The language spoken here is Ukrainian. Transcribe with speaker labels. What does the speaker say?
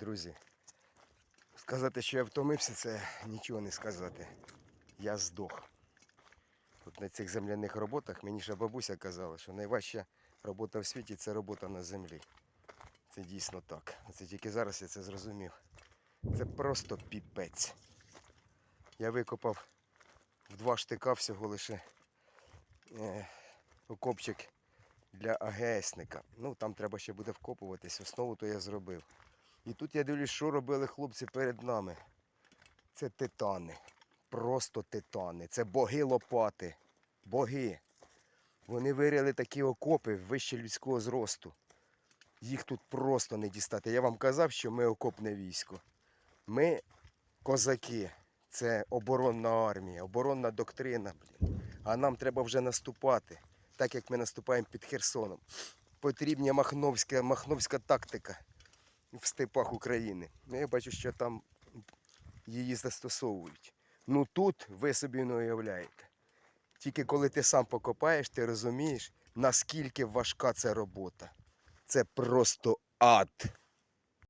Speaker 1: Друзі, сказати, що я втомився, це нічого не сказати. Я здох. От на цих земляних роботах мені ще бабуся казала, що найважча робота в світі це робота на землі. Це дійсно так. Це тільки зараз я це зрозумів. Це просто піпець. Я викопав в два штика всього лише е, окопчик для АГСника. Ну, там треба ще буде вкопуватись. Основу то я зробив. І тут я дивлюсь, що робили хлопці перед нами. Це титани. Просто титани. Це боги лопати. Боги. Вони вирили такі окопи вище людського зросту. Їх тут просто не дістати. Я вам казав, що ми окопне військо. Ми козаки. Це оборонна армія, оборонна доктрина. Блін. А нам треба вже наступати, так як ми наступаємо під Херсоном. Потрібна махновська, махновська тактика в степах України. Ну, я бачу, що там її застосовують. Ну тут ви собі не уявляєте. Тільки коли ти сам покопаєш, ти розумієш, наскільки важка ця робота. Це просто ад.